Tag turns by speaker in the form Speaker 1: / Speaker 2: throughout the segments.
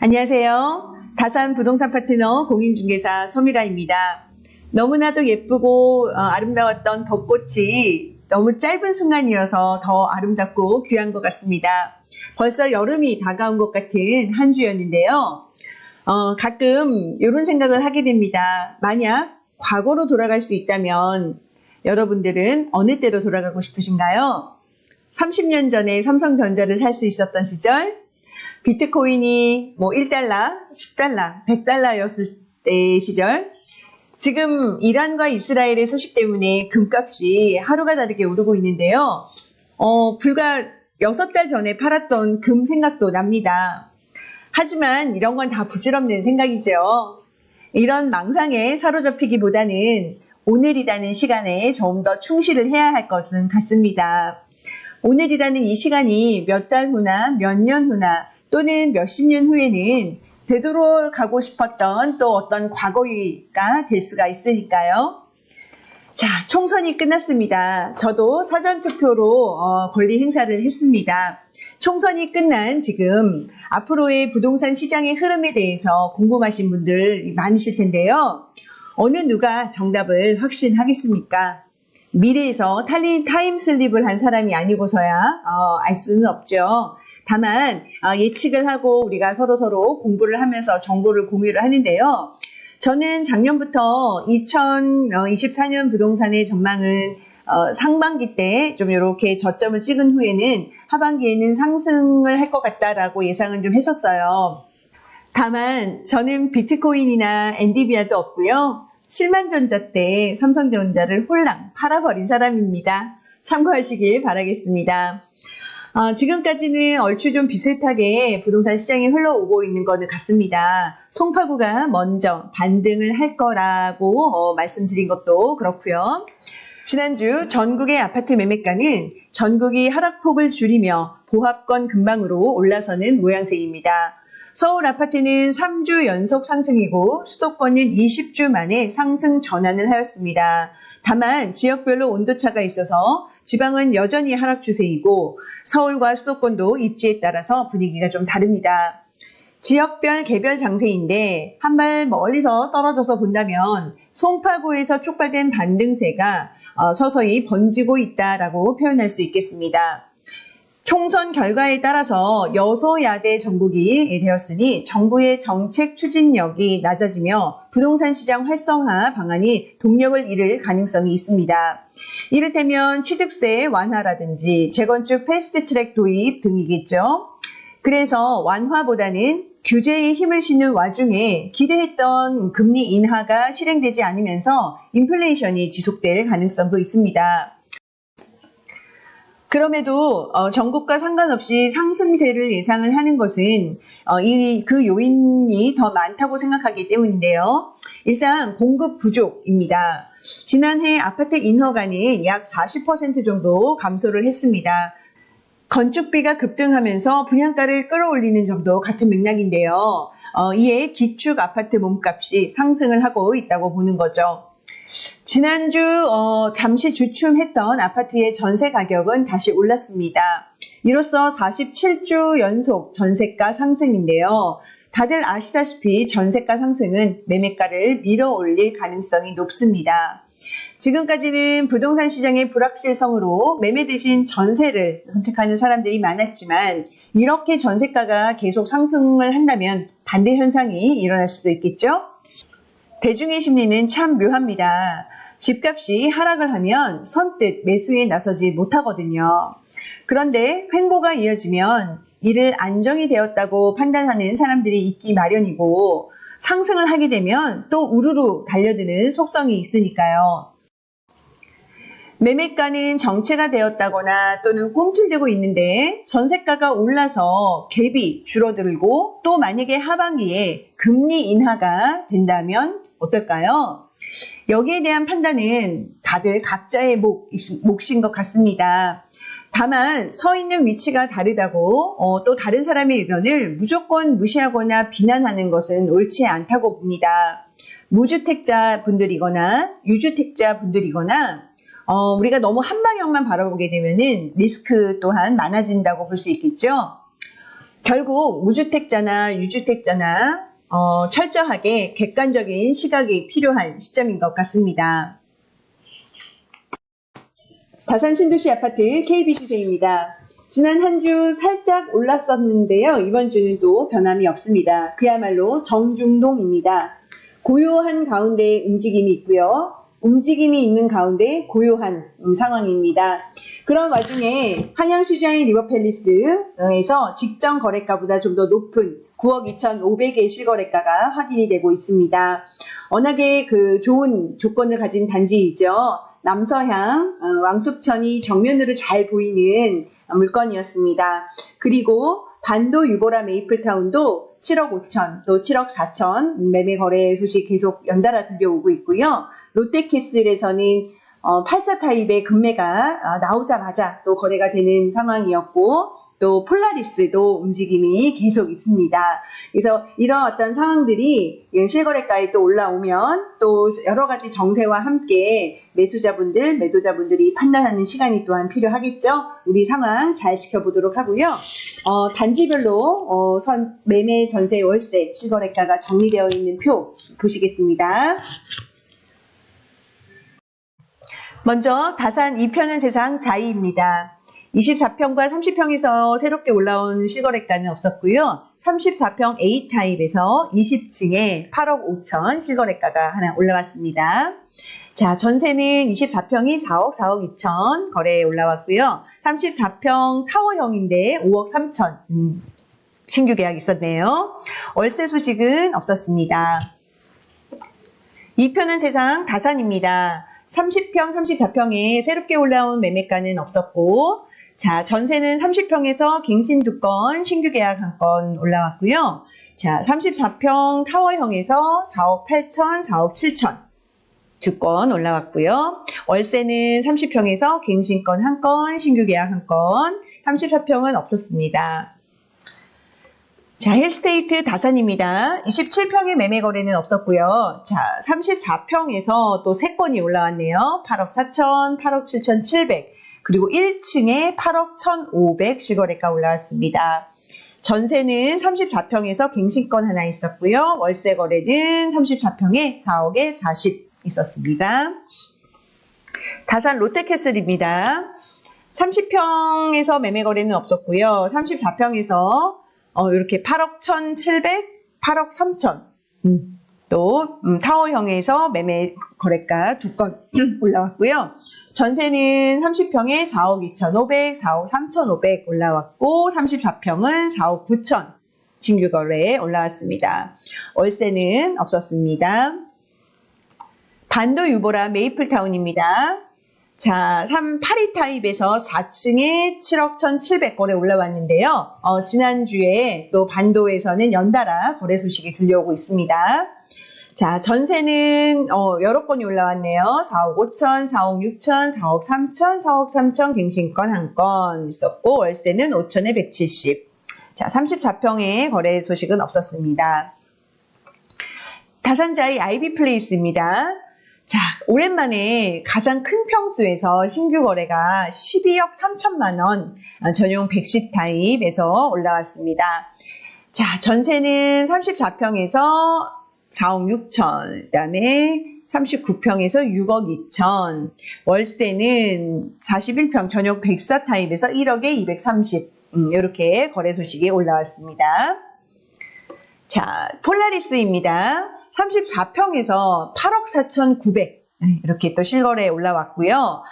Speaker 1: 안녕하세요. 다산 부동산 파트너 공인중개사 소미라입니다. 너무나도 예쁘고 어, 아름다웠던 벚꽃이 너무 짧은 순간이어서 더 아름답고 귀한 것 같습니다. 벌써 여름이 다가온 것 같은 한 주였는데요. 어, 가끔 이런 생각을 하게 됩니다. 만약 과거로 돌아갈 수 있다면 여러분들은 어느 때로 돌아가고 싶으신가요? 30년 전에 삼성전자를 살 수 있었던 시절, 비트코인이 뭐 1달러, 10달러, 100달러였을 때 시절, 지금 이란과 이스라엘의 소식 때문에 금값이 하루가 다르게 오르고 있는데요. 어, 불과 6달 전에 팔았던 금 생각도 납니다. 하지만 이런 건 다 부질없는 생각이죠. 이런 망상에 사로잡히기보다는 오늘이라는 시간에 좀 더 충실을 해야 할 것은 같습니다. 오늘이라는 이 시간이 몇 달 후나 몇 년 후나 또는 몇십 년 후에는 되돌아가고 싶었던 또 어떤 과거가 될 수가 있으니까요. 자, 총선이 끝났습니다. 저도 사전투표로 어, 권리 행사를 했습니다. 총선이 끝난 지금 앞으로의 부동산 시장의 흐름에 대해서 궁금하신 분들 많으실 텐데요. 어느 누가 정답을 확신하겠습니까? 미래에서 탈리, 타임슬립을 한 사람이 아니고서야 어, 알 수는 없죠. 다만 어, 예측을 하고 우리가 서로 서로 공부를 하면서 정보를 공유를 하는데요. 저는 작년부터 2024년 부동산의 전망은 어, 상반기 때 좀 이렇게 저점을 찍은 후에는 하반기에는 상승을 할 것 같다라고 예상은 좀 했었어요. 다만 저는 비트코인이나 엔디비아도 없고요. 7만전자 때 삼성전자를 홀랑 팔아버린 사람입니다. 참고하시길 바라겠습니다. 어, 지금까지는 얼추 좀 비슷하게 부동산 시장이 흘러오고 있는 것은 같습니다. 송파구가 먼저 반등을 할 거라고 어, 말씀드린 것도 그렇고요. 지난주 전국의 아파트 매매가는 전국이 하락폭을 줄이며 보합권 근방으로 올라서는 모양새입니다. 서울 아파트는 3주 연속 상승이고 수도권은 20주 만에 상승 전환을 하였습니다. 다만 지역별로 온도차가 있어서 지방은 여전히 하락 추세이고 서울과 수도권도 입지에 따라서 분위기가 좀 다릅니다. 지역별 개별 장세인데 한 발 멀리서 떨어져서 본다면 송파구에서 촉발된 반등세가 어, 서서히 번지고 있다라고 표현할 수 있겠습니다. 총선 결과에 따라서 여소야대 정국이 되었으니 정부의 정책 추진력이 낮아지며 부동산 시장 활성화 방안이 동력을 잃을 가능성이 있습니다. 이를테면 취득세 완화라든지 재건축 패스트 트랙 도입 등이겠죠. 그래서 완화보다는 규제에 힘을 실는 와중에 기대했던 금리 인하가 실행되지 않으면서 인플레이션이 지속될 가능성도 있습니다. 그럼에도 어, 전국과 상관없이 상승세를 예상을 하는 것은 어, 이, 그 요인이 더 많다고 생각하기 때문인데요. 일단 공급 부족입니다. 지난해 아파트 인허가는 약 40% 정도 감소를 했습니다. 건축비가 급등하면서 분양가를 끌어올리는 점도 같은 맥락인데요. 어, 이에 기축 아파트 몸값이 상승을 하고 있다고 보는 거죠. 지난주 어, 잠시 주춤했던 아파트의 전세 가격은 다시 올랐습니다. 이로써 47주 연속 전세가 상승인데요. 다들 아시다시피 전세가 상승은 매매가를 밀어 올릴 가능성이 높습니다. 지금까지는 부동산 시장의 불확실성으로 매매 대신 전세를 선택하는 사람들이 많았지만 이렇게 전세가가 계속 상승을 한다면 반대 현상이 일어날 수도 있겠죠? 대중의 심리는 참 묘합니다. 집값이 하락을 하면 선뜻 매수에 나서지 못하거든요. 그런데 횡보가 이어지면 이를 안정이 되었다고 판단하는 사람들이 있기 마련이고 상승을 하게 되면 또 우르르 달려드는 속성이 있으니까요. 매매가는 정체가 되었다거나 또는 꿈틀대고 있는데 전세가가 올라서 갭이 줄어들고 또 만약에 하반기에 금리 인하가 된다면 어떨까요? 여기에 대한 판단은 다들 각자의 몫, 몫인 것 같습니다. 다만 서 있는 위치가 다르다고 어, 또 다른 사람의 의견을 무조건 무시하거나 비난하는 것은 옳지 않다고 봅니다. 무주택자 분들이거나 유주택자 분들이거나 어, 우리가 너무 한 방향만 바라보게 되면은 리스크 또한 많아진다고 볼 수 있겠죠. 결국 무주택자나 유주택자나 어, 철저하게 객관적인 시각이 필요한 시점인 것 같습니다. 다산 신도시 아파트 KB 시세입니다. 지난 한 주 살짝 올랐었는데요. 이번 주는 또 변함이 없습니다. 그야말로 정중동입니다. 고요한 가운데 움직임이 있고요. 움직임이 있는 가운데 고요한 음, 상황입니다. 그런 와중에 한양시장의 리버팰리스에서 직전 거래가보다 좀 더 높은 9억 2,500의 실거래가가 확인이 되고 있습니다. 워낙에 그 좋은 조건을 가진 단지이죠. 남서향, 어, 왕숙천이 정면으로 잘 보이는 물건이었습니다. 그리고 반도 유보라 메이플타운도 7억 5천, 또 7억 4천 매매 거래 소식 계속 연달아 들려오고 있고요. 롯데캐슬에서는 어, 84 타입의 금매가 아, 나오자마자 또 거래가 되는 상황이었고, 또 폴라리스도 움직임이 계속 있습니다. 그래서 이런 어떤 상황들이 실거래가에 또 올라오면 또 여러 가지 정세와 함께 매수자분들, 매도자분들이 판단하는 시간이 또한 필요하겠죠. 우리 상황 잘 지켜보도록 하고요. 어, 단지별로 어, 선 매매, 전세, 월세 실거래가가 정리되어 있는 표 보시겠습니다. 먼저 다산 2편은 세상 자이입니다. 24평과 30평에서 새롭게 올라온 실거래가는 없었고요. 34평 A타입에서 20층에 8억 5천 실거래가가 하나 올라왔습니다. 자, 전세는 24평이 4억, 4억 2천 거래에 올라왔고요. 34평 타워형인데 5억 3천 음, 신규 계약 있었네요. 월세 소식은 없었습니다. 2편은 세상 다산입니다. 30평, 34평에 새롭게 올라온 매매가는 없었고, 자, 전세는 30평에서 갱신 두 건, 신규 계약 한 건 올라왔고요. 자, 34평 타워형에서 4억 8천, 4억 7천 두 건 올라왔고요. 월세는 30평에서 갱신건 한 건, 신규 계약 한 건, 34평은 없었습니다. 자, 힐스테이트 다산입니다. 27평의 매매 거래는 없었고요. 자, 34평에서 또 3건이 올라왔네요. 8억 4천, 8억 7천 7백, 그리고 1층에 8억 1,500 실거래가 올라왔습니다. 전세는 34평에서 갱신권 하나 있었고요. 월세 거래는 34평에 4억에 40 있었습니다. 다산 롯데캐슬입니다. 30평에서 매매 거래는 없었고요. 34평에서 어, 이렇게 8억 1,700, 8억 3천. 음, 또 음, 타워형에서 매매 거래가 두 건 올라왔고요. 전세는 30평에 4억 2,500, 4억 3,500 올라왔고 34평은 4억 9천 신규 거래에 올라왔습니다. 월세는 없었습니다. 반도 유보라 메이플타운입니다. 자, 3, 8위 타입에서 4층에 7억 1,700건에 올라왔는데요. 어, 지난주에 또 반도에서는 연달아 거래 소식이 들려오고 있습니다. 자, 전세는 어, 여러 건이 올라왔네요. 4억 5천, 4억 6천, 4억 3천, 4억 3천 갱신권 한 건 있었고 월세는 5천에 170. 자, 34평의 거래 소식은 없었습니다. 다산자의 아이비 플레이스입니다. 자, 오랜만에 가장 큰 평수에서 신규 거래가 12억 3천만 원 전용 110 타입에서 올라왔습니다. 자, 전세는 34평에서 4억 6천, 그 다음에 39평에서 6억 2천, 월세는 41평 전용 104 타입에서 1억에 230, 음, 이렇게 거래 소식이 올라왔습니다. 자, 폴라리스입니다. 34평에서 8억 4,900 이렇게 또 실거래에 올라왔고요.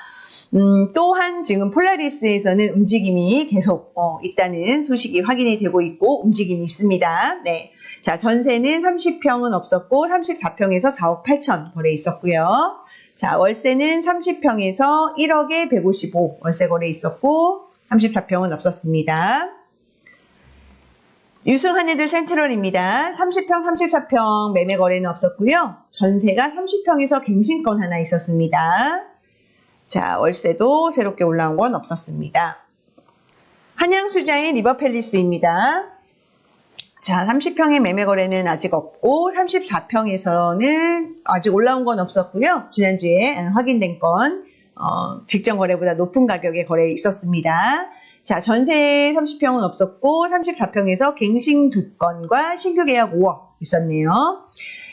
Speaker 1: 음, 또한 지금 폴라리스에서는 움직임이 계속 어, 있다는 소식이 확인이 되고 있고 움직임이 있습니다. 네. 자, 전세는 30평은 없었고 34평에서 4억 8천 거래 있었고요. 자, 월세는 30평에서 1억에 155 월세 거래 있었고 34평은 없었습니다. 유승한 애들 센트럴입니다. 30평, 34평 매매 거래는 없었고요. 전세가 30평에서 갱신권 하나 있었습니다. 자, 월세도 새롭게 올라온 건 없었습니다. 한양수자의 리버팰리스입니다. 자, 30평의 매매 거래는 아직 없고 34평에서는 아직 올라온 건 없었고요. 지난주에 확인된 건 어, 직전 거래보다 높은 가격에 거래 있었습니다. 자, 전세 30평은 없었고 34평에서 갱신 2건과 신규 계약 5억 있었네요.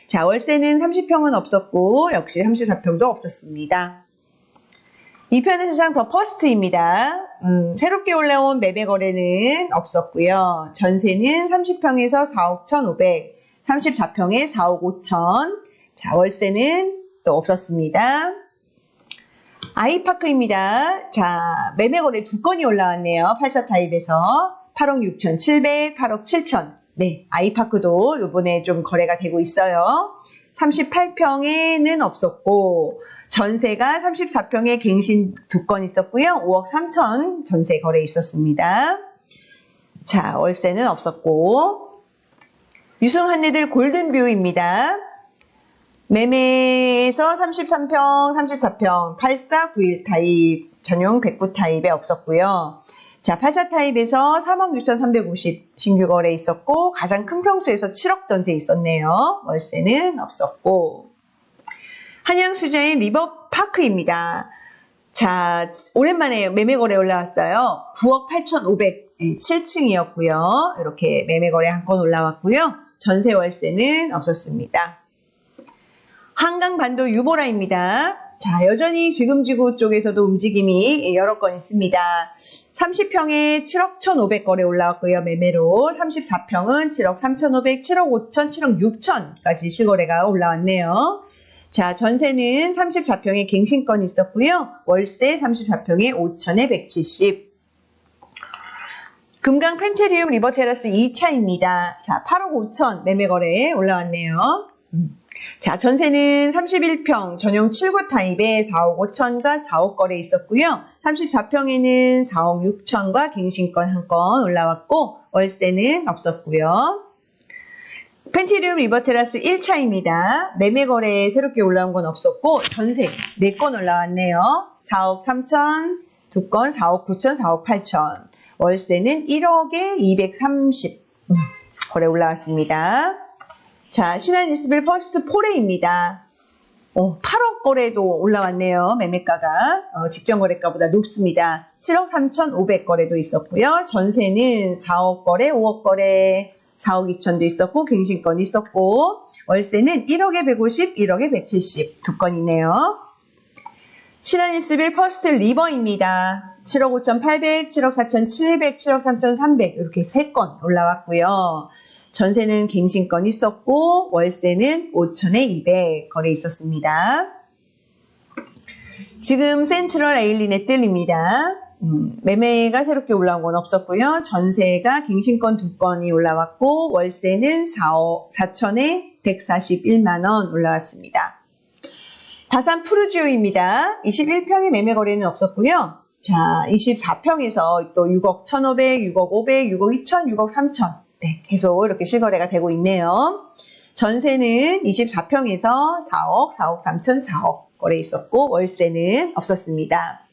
Speaker 1: 자, 월세는 30평은 없었고 역시 34평도 없었습니다. 2편의 세상 더 퍼스트입니다. 음, 새롭게 올라온 매매 거래는 없었고요. 전세는 30평에서 4억 1,500, 34평에 4억 5천. 자, 월세는 또 없었습니다. 아이파크입니다. 자, 매매 거래 두 건이 올라왔네요. 84 타입에서 8억 6천 7백, 8억 7천. 네, 아이파크도 요번에 좀 거래가 되고 있어요. 38평에는 없었고 전세가 34평에 갱신 두 건 있었고요. 5억 3천 전세 거래 있었습니다. 자, 월세는 없었고 유승 한내들 골든뷰입니다. 매매에서 33평, 34평, 8491 타입, 전용 109 타입에 없었고요. 자, 84 타입에서 3억 6,350 신규 거래 있었고, 가장 큰 평수에서 7억 전세 있었네요. 월세는 없었고. 한양 수자의 리버 파크입니다. 자, 오랜만에 매매 거래 올라왔어요. 9억 8,500, 7층이었고요. 이렇게 매매 거래 한 건 올라왔고요. 전세 월세는 없었습니다. 한강반도 유보라입니다. 자, 여전히 지금 지구 쪽에서도 움직임이 여러 건 있습니다. 30평에 7억 1,500 거래 올라왔고요. 매매로 34평은 7억 3,500, 7억 5천, 7억 6천까지 실거래가 올라왔네요. 자, 전세는 34평에 갱신권 있었고요. 월세 34평에 5천에 170. 금강 펜테리움 리버테라스 2차입니다. 자, 8억 5천 매매 거래에 올라왔네요. 음. 자, 전세는 31평 전용 7구 타입에 4억 5천과 4억 거래 있었고요. 34평에는 4억 6천과 갱신권 한 건 올라왔고 월세는 없었고요. 펜티리움 리버테라스 1차입니다. 매매 거래에 새롭게 올라온 건 없었고 전세 4건 올라왔네요. 4억 3천, 2건 4억 9천, 4억 8천. 월세는 1억에 230 음, 거래 올라왔습니다. 자, 신한 이스빌 퍼스트 포레입니다. 어, 8억 거래도 올라왔네요. 매매가가 어, 직전 거래가보다 높습니다. 7억 3,500 거래도 있었고요. 전세는 4억 거래, 5억 거래, 4억 2천도 있었고 갱신권이 있었고 월세는 1억에 150, 1억에 170 두 건이네요. 신한 이스빌 퍼스트 리버입니다. 7억 5,800, 7억 4,700, 7억 3,300 이렇게 세 건 올라왔고요. 전세는 갱신권 있었고 월세는 5천에 200 거래 있었습니다. 지금 센트럴 에일린에 뜰립니다. 음, 매매가 새롭게 올라온 건 없었고요. 전세가 갱신권 두 건이 올라왔고 월세는 4억 4천에 141만 원 올라왔습니다. 다산 푸르지오입니다. 21평의 매매 거래는 없었고요. 자, 24평에서 또 6억 1,500, 6억 500, 6억 2천, 6억 3천 네, 계속 이렇게 실거래가 되고 있네요. 전세는 24평에서 4억, 4억 3천, 4억 거래 있었고 월세는 없었습니다.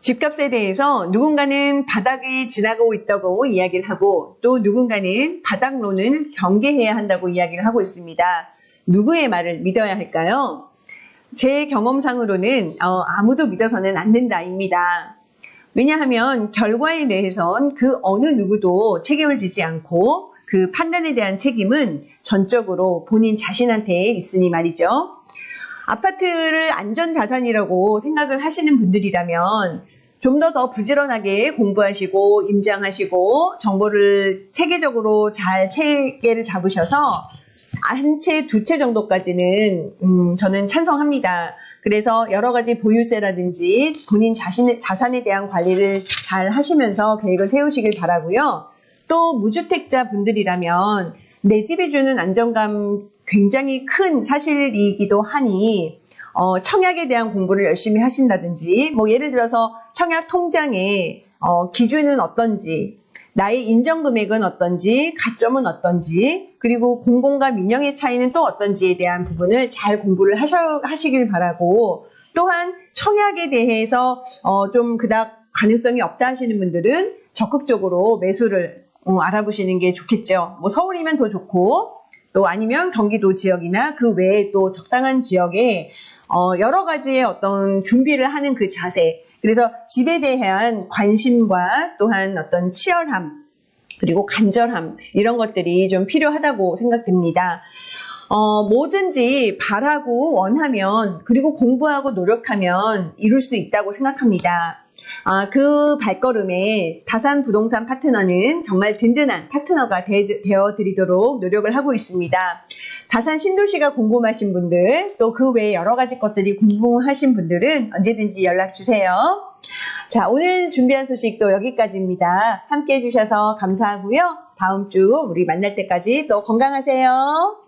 Speaker 1: 집값에 대해서 누군가는 바닥이 지나고 있다고 이야기를 하고 또 누군가는 바닥론을 경계해야 한다고 이야기를 하고 있습니다. 누구의 말을 믿어야 할까요? 제 경험상으로는 어, 아무도 믿어서는 안 된다입니다. 왜냐하면 결과에 대해선 그 어느 누구도 책임을 지지 않고 그 판단에 대한 책임은 전적으로 본인 자신한테 있으니 말이죠. 아파트를 안전자산이라고 생각을 하시는 분들이라면 좀더더 부지런하게 공부하시고 임장하시고 정보를 체계적으로 잘 체계를 잡으셔서 한 채, 두 채 정도까지는 음, 저는 찬성합니다. 그래서 여러 가지 보유세라든지 본인 자신의 자산에 대한 관리를 잘 하시면서 계획을 세우시길 바라고요. 또 무주택자 분들이라면 내 집이 주는 안정감 굉장히 큰 사실이기도 하니 어, 청약에 대한 공부를 열심히 하신다든지 뭐 예를 들어서 청약 통장에 어, 기준은 어떤지 나의 인정 금액은 어떤지, 가점은 어떤지, 그리고 공공과 민영의 차이는 또 어떤지에 대한 부분을 잘 공부를 하셔, 하시길 바라고, 또한 청약에 대해서 어, 좀 그닥 가능성이 없다 하시는 분들은 적극적으로 매수를 어, 알아보시는 게 좋겠죠. 뭐 서울이면 더 좋고, 또 아니면 경기도 지역이나 그 외에 또 적당한 지역에 어, 여러 가지의 어떤 준비를 하는 그 자세, 그래서 집에 대한 관심과 또한 어떤 치열함, 그리고 간절함, 이런 것들이 좀 필요하다고 생각됩니다. 어, 뭐든지 바라고 원하면, 그리고 공부하고 노력하면 이룰 수 있다고 생각합니다. 아, 그 발걸음에 다산 부동산 파트너는 정말 든든한 파트너가 되, 어 드리도록 노력을 하고 있습니다. 다산 신도시가 궁금하신 분들, 또 그 외에 여러 가지 것들이 궁금하신 분들은 언제든지 연락 주세요. 자, 오늘 준비한 소식도 여기까지입니다. 함께 해주셔서 감사하고요. 다음 주 우리 만날 때까지 또 건강하세요.